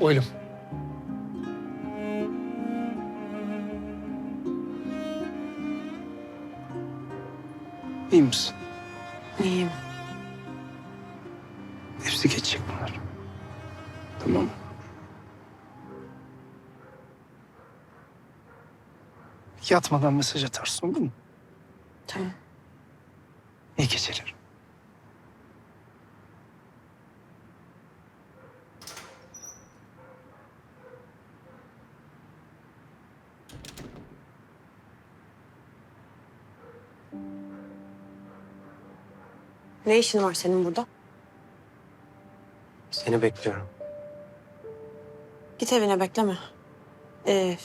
Oylum. İyi misin? İyiyim. Hepsi geçecek bunlar. Tamam mı? Yatmadan mesaj atarsın olur mu? Tamam. İyi geceler. Ne işin var senin burada? Seni bekliyorum. Git evine bekleme. Ee,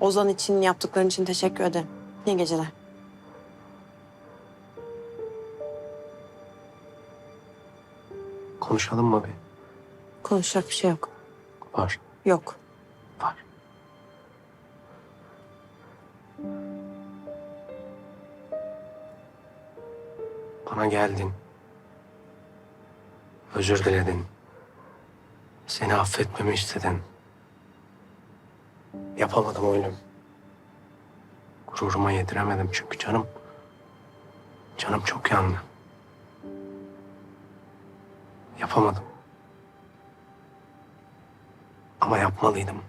Ozan için yaptıkların için teşekkür ederim. İyi geceler. Konuşalım mı bir? Konuşacak bir şey yok. Var. Yok. Var. Bana geldin. Özür diledin. Seni affetmemi istedin. Yapamadım oğlum. Gururuma yediremedim çünkü canım... Canım çok yandı. Yapamadım. Ama yapmalıydım.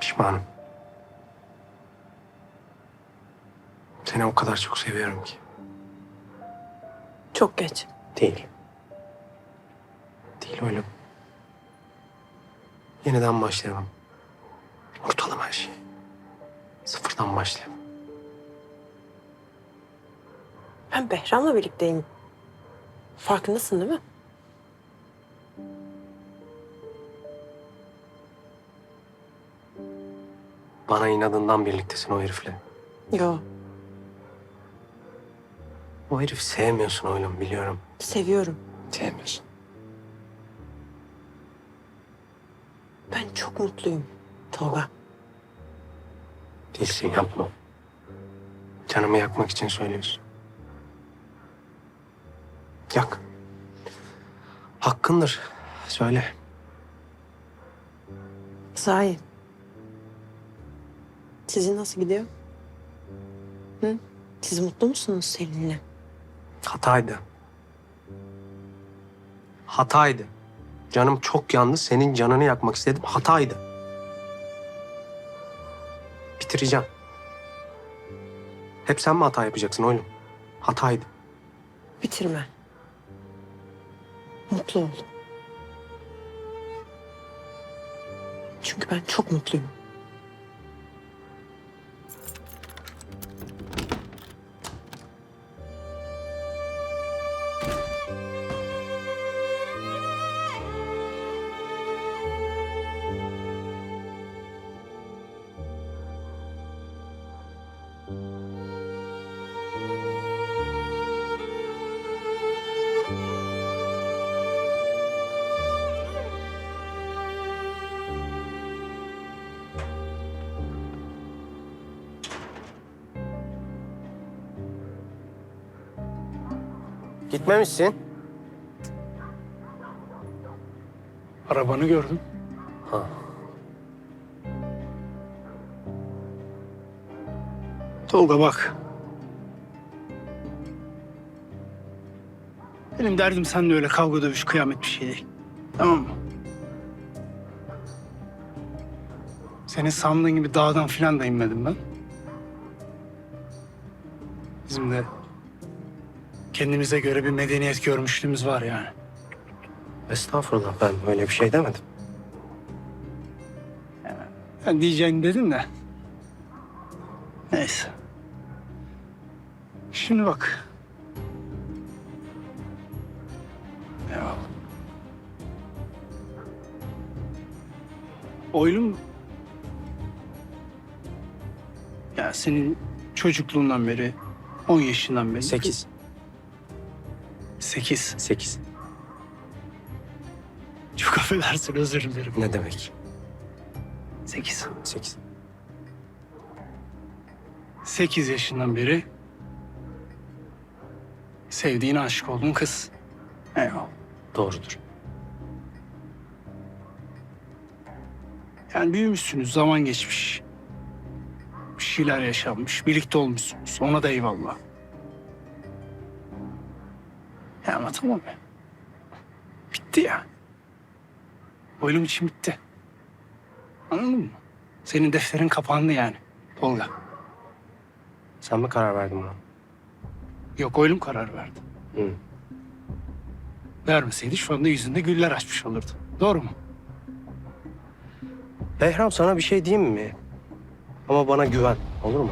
Pişmanım. Seni o kadar çok seviyorum ki. Çok geç. Değil. Değil öyle. Yeniden başlayalım. Unutalım her şeyi. Sıfırdan başlayalım. Ben Behram'la birlikteyim. Farkındasın değil mi? Bana inadından birliktesin o herifle. Yo. O herifi sevmiyorsun oğlum biliyorum. Seviyorum. Sevmiyorsun. Ben çok mutluyum Tolga. Değilsin yapma. Canımı yakmak için söylüyorsun. Yak. Hakkındır. Söyle. Sahi. Sizin nasıl gidiyor? Hı? Siz mutlu musunuz Selin'le? Hataydı. Hataydı. Canım çok yandı. Senin canını yakmak istedim. Hataydı. Bitireceğim. Hep sen mi hata yapacaksın oğlum? Hataydı. Bitirme. Mutlu ol. Çünkü ben çok mutluyum. Gitmemişsin. Arabanı gördüm. Ha. Tolga bak. Benim derdim seninle öyle kavga dövüş kıyamet bir şey değil. Tamam mı? Senin sandığın gibi dağdan filan da inmedim ben. Bizim de kendimize göre bir medeniyet görmüşlüğümüz var yani. Estağfurullah ben öyle bir şey demedim. Ben diyeceğini dedin de. Neyse. Şimdi bak. Eyvallah. Oylum... Ya senin çocukluğundan beri, 10 yaşından beri... Sekiz. Sekiz. Sekiz. Çok affedersin özür dilerim. Ne demek? Sekiz. Sekiz. Sekiz yaşından beri sevdiğin, aşık olduğun kız. Eyvallah. Doğrudur. Yani büyümüşsünüz, zaman geçmiş. Bir şeyler yaşanmış, birlikte olmuşsunuz. Ona da eyvallah. Ya ama tamam ya. Bitti ya. Oylum için bitti. Anladın mı? Senin defterin kapandı yani Tolga. Sen mi karar verdin buna? Yok oylum karar verdi. Hı. Vermeseydi şu anda yüzünde güller açmış olurdu. Doğru mu? Behram sana bir şey diyeyim mi? Ama bana güven. Olur mu?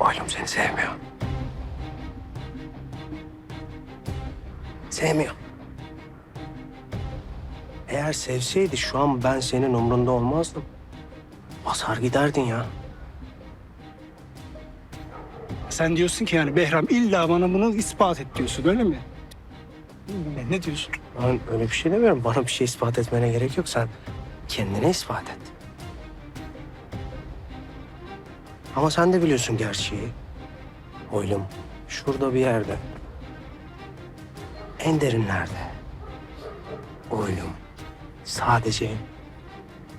Oğlum seni sevmiyor. Sevmiyor. Eğer sevseydi şu an ben senin umrunda olmazdım. Basar giderdin ya. Sen diyorsun ki yani Behram illa bana bunu ispat et diyorsun öyle mi? Ne, ne diyorsun? Ben öyle bir şey demiyorum. Bana bir şey ispat etmene gerek yok. Sen kendine ispat et. Ama sen de biliyorsun gerçeği. Oylum şurada bir yerde. En derinlerde. Oylum sadece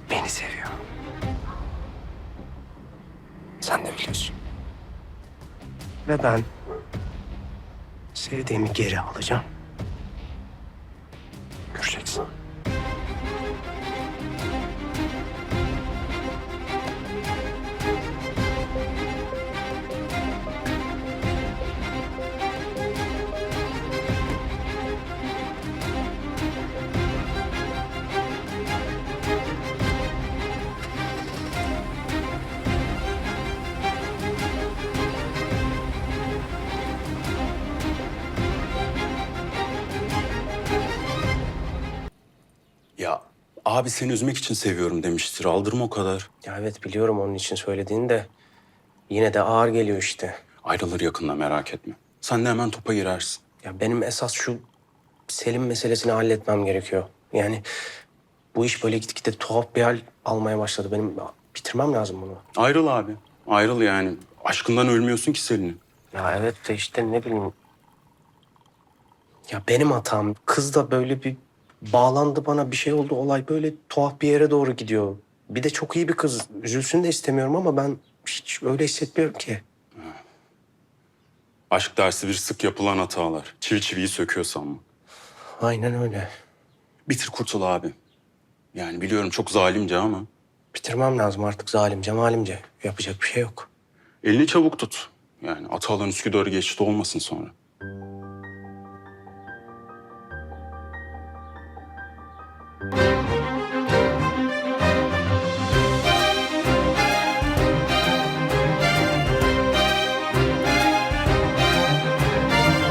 beni seviyor. Sen de biliyorsun. Ve ben sevdiğimi geri alacağım. Abi seni üzmek için seviyorum demiştir. Aldırma o kadar. Ya evet biliyorum onun için söylediğini de yine de ağır geliyor işte. Ayrılır yakında merak etme. Sen de hemen topa girersin. Ya benim esas şu Selim meselesini halletmem gerekiyor. Yani bu iş böyle gitgide tuhaf bir hal almaya başladı. Benim bitirmem lazım bunu. Ayrıl abi. Ayrıl yani. Aşkından ölmüyorsun ki Selin'in. Ya evet de işte ne bileyim. Ya benim hatam. Kız da böyle bir bağlandı bana bir şey oldu. Olay böyle tuhaf bir yere doğru gidiyor. Bir de çok iyi bir kız. Üzülsün de istemiyorum ama ben hiç öyle hissetmiyorum ki. Aşk dersi bir sık yapılan hatalar. Çivi çiviyi söküyor sanma. Aynen öyle. Bitir kurtul abi. Yani biliyorum çok zalimce ama Bitirmem lazım artık zalimce malimce. Yapacak bir şey yok. elini çabuk tut. Yani Atalan Üsküdar'ı geçti olmasın sonra.